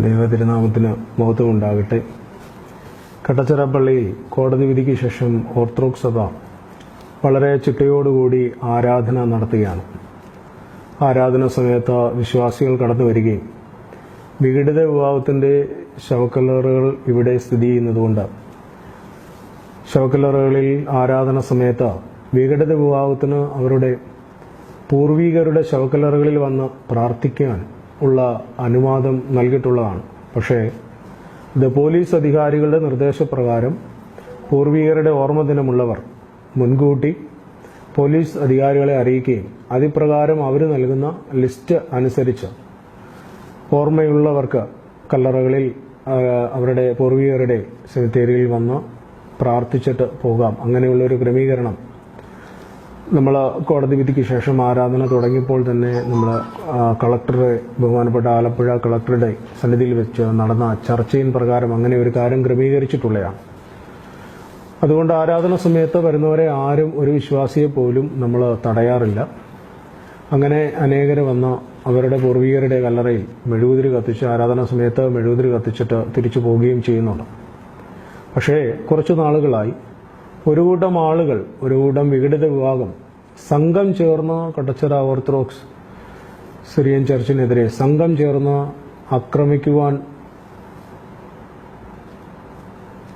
ദൈവതിരുനാമത്തിന് മഹത്വമുണ്ടാകട്ടെ. കട്ടച്ചിറ പള്ളിയിൽ കോടതി വിധിക്ക് ശേഷം ഓർത്തഡോക്സ് സഭ വളരെ ചിട്ടയോടുകൂടി ആരാധന നടത്തുകയാണ്. ആരാധന സമയത്ത് വിശ്വാസികൾ കടന്നു വരികയും വിഘടിത വിവാഹത്തിന്റെ ശവക്കല്ലറുകൾ ഇവിടെ സ്ഥിതി ചെയ്യുന്നതുകൊണ്ട് ശവക്കല്ലറുകളിൽ ആരാധന സമയത്ത് വിഘടിത വിഭാഗത്തിന് അവരുടെ പൂർവികരുടെ ശവക്കല്ലറുകളിൽ വന്ന് പ്രാർത്ഥിക്കാൻ ഉള്ള അനുവാദം നൽകിയിട്ടുള്ളതാണ്. പക്ഷേ ഇത് പോലീസ് അധികാരികളുടെ നിർദ്ദേശപ്രകാരം പൂർവികരുടെ ഓർമ്മ ദിനമുള്ളവർ മുൻകൂട്ടി പോലീസ് അധികാരികളെ അറിയിക്കുകയും അതിപ്രകാരം അവർ നൽകുന്ന ലിസ്റ്റ് അനുസരിച്ച് ഓർമ്മയുള്ളവർക്ക് കല്ലറകളിൽ അവരുടെ പൂർവികരുടെ സെമിത്തേരിയിൽ വന്ന് പ്രാർത്ഥിച്ചിട്ട് പോകാം. അങ്ങനെയുള്ള ഒരു ക്രമീകരണം നമ്മൾ കോടതി വിധിക്ക് ശേഷം ആരാധന തുടങ്ങിയപ്പോൾ തന്നെ നമ്മൾ കളക്ടറെ ബഹുമാനപ്പെട്ട ആലപ്പുഴ കളക്ടറുടെ സന്നിധിയിൽ വെച്ച് നടന്ന ചർച്ചയിൻ പ്രകാരം അങ്ങനെ ഒരു കാര്യം ക്രമീകരിച്ചിട്ടുള്ളതാണ് അതുകൊണ്ട് ആരാധന സമയത്ത് വരുന്നവരെ ആരും ഒരു വിശ്വാസിയെ പോലും നമ്മൾ തടയാറില്ല. അങ്ങനെ അനേകർ വന്ന അവരുടെ പൂർവികരുടെ കല്ലറയിൽ മെഴുകുതിരി കത്തിച്ച് ആരാധന സമയത്ത് മെഴുകുതിരി കത്തിച്ചിട്ട് തിരിച്ചു പോവുകയും ചെയ്യുന്നുണ്ട്. പക്ഷേ കുറച്ചു നാളുകളായി ഒരു കൂട്ടം ആളുകൾ ഒരു കൂട്ടം വിഘടിത വിഭാഗം സംഘം ചേർന്ന് കട്ടച്ചിറ ഓർത്തഡോക്സ് സിറിയൻ ചർച്ചിനെതിരെ സംഘം ചേർന്ന് ആക്രമിക്കുവാൻ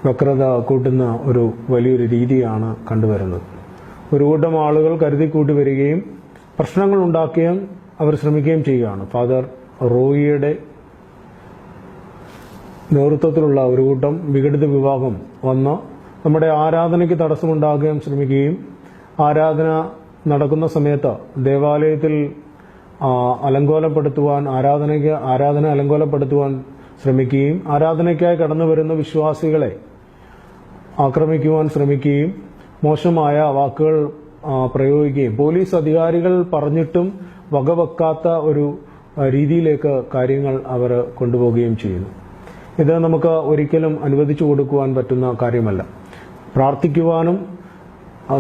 വക്രത കൂട്ടുന്ന ഒരു വലിയൊരു രീതിയാണ് കണ്ടുവരുന്നത്. ഒരു കൂട്ടം ആളുകൾ കരുതിക്കൂട്ടി വരികയും പ്രശ്നങ്ങൾ ഉണ്ടാക്കുകയും അവർ ശ്രമിക്കുകയും ചെയ്യുകയാണ്. ഫാദർ റോയിയുടെ നേതൃത്വത്തിലുള്ള ഒരു കൂട്ടം വിഘടിത വിഭാഗം വന്ന് നമ്മുടെ ആരാധനയ്ക്ക് തടസ്സമുണ്ടാക്കുകയും ശ്രമിക്കുകയും ആരാധന നടക്കുന്ന സമയത്ത് ദേവാലയത്തിൽ അലങ്കോലപ്പെടുത്തുവാൻ ആരാധനയ്ക്ക് ആരാധന അലങ്കോലപ്പെടുത്തുവാൻ ശ്രമിക്കുകയും ആരാധനയ്ക്കായി കടന്നു വരുന്ന വിശ്വാസികളെ ആക്രമിക്കുവാൻ ശ്രമിക്കുകയും മോശമായ വാക്കുകൾ പ്രയോഗിക്കുകയും പോലീസ് അധികാരികൾ പറഞ്ഞിട്ടും വകവെക്കാത്ത ഒരു രീതിയിലേക്ക് കാര്യങ്ങൾ അവർ കൊണ്ടുപോവുകയും ചെയ്യുന്നു. ഇത് നമുക്ക് ഒരിക്കലും അനുവദിച്ചു കൊടുക്കുവാൻ പറ്റുന്ന കാര്യമല്ല. പ്രാർത്ഥിക്കുവാനും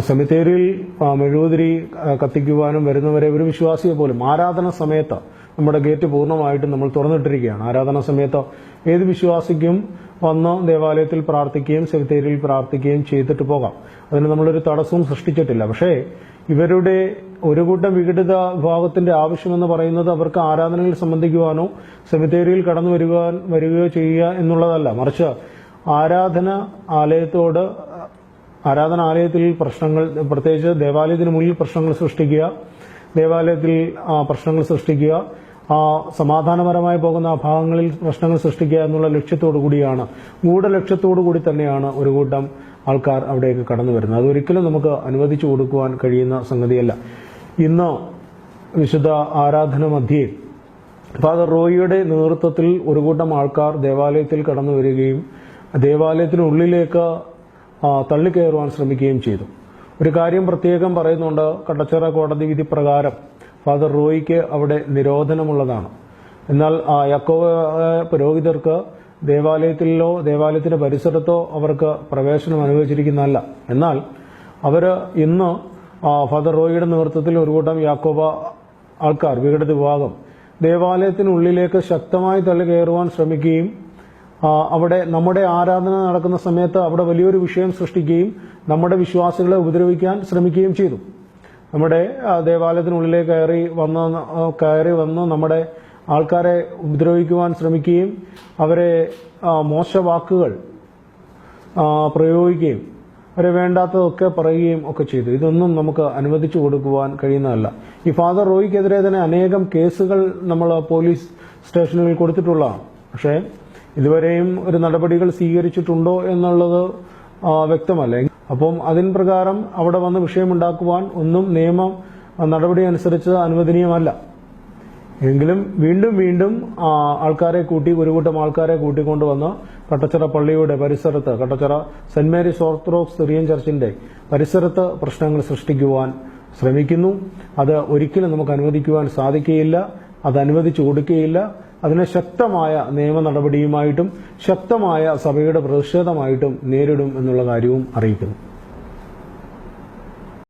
സെമിത്തേരിയിൽ മെഴുകുതിരി കത്തിക്കുവാനും വരുന്നവരെ ഒരു വിശ്വാസിയെ പോലും ആരാധന സമയത്ത് നമ്മുടെ ഗേറ്റ് പൂർണമായിട്ടും നമ്മൾ തുറന്നിട്ടിരിക്കുകയാണ്. ആരാധന സമയത്ത് ഏത് വിശ്വാസിക്കും വന്ന് ദേവാലയത്തിൽ പ്രാർത്ഥിക്കുകയും സെമിത്തേരിയിൽ പ്രാർത്ഥിക്കുകയും ചെയ്തിട്ട് പോകാം. അതിന് നമ്മളൊരു തടസ്സവും സൃഷ്ടിച്ചിട്ടില്ല. പക്ഷേ ഇവരുടെ ഒരു കൂട്ടം വിഘടിത വിഭാഗത്തിന്റെ ആവശ്യമെന്ന് പറയുന്നത് അവർക്ക് ആരാധനയിൽ സംബന്ധിക്കുവാനോ സെമിത്തേരിയിൽ കടന്നു വരുവാൻ വരികയോ ചെയ്യുക എന്നുള്ളതല്ല. മറിച്ച് ആരാധന ആലയത്തോട് ആരാധനാലയത്തിൽ പ്രശ്നങ്ങൾ പ്രത്യേകിച്ച് ദേവാലയത്തിന് മുന്നിൽ പ്രശ്നങ്ങൾ സൃഷ്ടിക്കുക ദേവാലയത്തിൽ പ്രശ്നങ്ങൾ സൃഷ്ടിക്കുക ആ സമാധാനപരമായി പോകുന്ന ആ ഭാഗങ്ങളിൽ പ്രശ്നങ്ങൾ സൃഷ്ടിക്കുക എന്നുള്ള ലക്ഷ്യത്തോടു കൂടിയാണ്. ഗൂഢലക്ഷ്യത്തോടു കൂടി തന്നെയാണ് ഒരു കൂട്ടം ആൾക്കാർ അവിടേക്ക് കടന്നു വരുന്നത്. അതൊരിക്കലും നമുക്ക് അനുവദിച്ചു കൊടുക്കുവാൻ കഴിയുന്ന സംഗതിയല്ല. ഇന്ന് വിശുദ്ധ ആരാധന മധ്യേ ഫാദർ റോയിയുടെ നേതൃത്വത്തിൽ ഒരു കൂട്ടം ആൾക്കാർ ദേവാലയത്തിൽ കടന്നു വരികയും ദേവാലയത്തിനുള്ളിലേക്ക് തള്ളിക്കയറുവാൻ ശ്രമിക്കുകയും ചെയ്തു. ഒരു കാര്യം പ്രത്യേകം പറയുന്നുണ്ട് കട്ടച്ചിറ കോടതി വിധി പ്രകാരം. ഫാദർ റോയിക്ക് അവിടെ നിരോധനമുള്ളതാണ്. എന്നാൽ യക്കോവ പുരോഹിതർക്ക് ദേവാലയത്തിലോ ദേവാലയത്തിന്റെ പരിസരത്തോ അവർക്ക് പ്രവേശനം അനുവദിച്ചിരിക്കുന്നതല്ല. എന്നാൽ അവർ ഇന്ന് ഫാദർ റോയിയുടെ നേതൃത്വത്തിൽ ഒരു കൂട്ടം യാക്കോബ ആൾക്കാർ വിഘടിത വിഭാഗം ദേവാലയത്തിനുള്ളിലേക്ക് ശക്തമായി തള്ളി കയറുവാൻ ശ്രമിക്കുകയും അവിടെ നമ്മുടെ ആരാധന നടക്കുന്ന സമയത്ത് അവിടെ വലിയൊരു വിഷയം സൃഷ്ടിക്കുകയും നമ്മുടെ വിശ്വാസികളെ ഉപദ്രവിക്കാൻ ശ്രമിക്കുകയും ചെയ്തു. നമ്മുടെ ദേവാലയത്തിനുള്ളിലെ കയറി വന്ന കയറി വന്ന് നമ്മുടെ ആൾക്കാരെ ഉപദ്രവിക്കുവാൻ ശ്രമിക്കുകയും അവരെ മോശവാക്കുകൾ പ്രയോഗിക്കുകയും അവരെ വേണ്ടാത്തതൊക്കെ പറയുകയും ഒക്കെ ചെയ്തു. ഇതൊന്നും നമുക്ക് അനുവദിച്ചു കൊടുക്കുവാൻ കഴിയുന്നതല്ല. ഈ ഫാദർ റോയിക്കെതിരെ തന്നെ അനേകം കേസുകൾ നമ്മൾ പോലീസ് സ്റ്റേഷനുകളിൽ കൊടുത്തിട്ടുള്ളതാണ്. പക്ഷേ ഇതുവരെയും ഒരു നടപടികൾ സ്വീകരിച്ചിട്ടുണ്ടോ എന്നുള്ളത് വ്യക്തമല്ലേ. അപ്പം അതിൻ പ്രകാരം അവിടെ വന്ന് വിഷയമുണ്ടാക്കുവാൻ ഒന്നും നിയമം നടപടി അനുസരിച്ച് അനുവദനീയമല്ല. എങ്കിലും വീണ്ടും വീണ്ടും ആൾക്കാരെ കൂട്ടി ഒരു കൂട്ടം ആൾക്കാരെ കൂട്ടിക്കൊണ്ടുവന്ന് കട്ടച്ചിറ പള്ളിയുടെ പരിസരത്ത് Kattachira saint Mary's orthodox Syrian ചർച്ചിന്റെ പരിസരത്ത് പ്രശ്നങ്ങൾ സൃഷ്ടിക്കുവാൻ ശ്രമിക്കുന്നു. അത് ഒരിക്കലും നമുക്ക് അനുവദിക്കുവാൻ സാധിക്കുകയില്ല. അത് അനുവദിച്ചു കൊടുക്കുകയില്ല. അതിനെ ശക്തമായ നിയമ നടപടിയുമായിട്ടും ശക്തമായ സഭയുടെ പ്രതിഷേധമായിട്ടും നേരിടും എന്നുള്ള കാര്യവും അറിയിക്കുന്നു.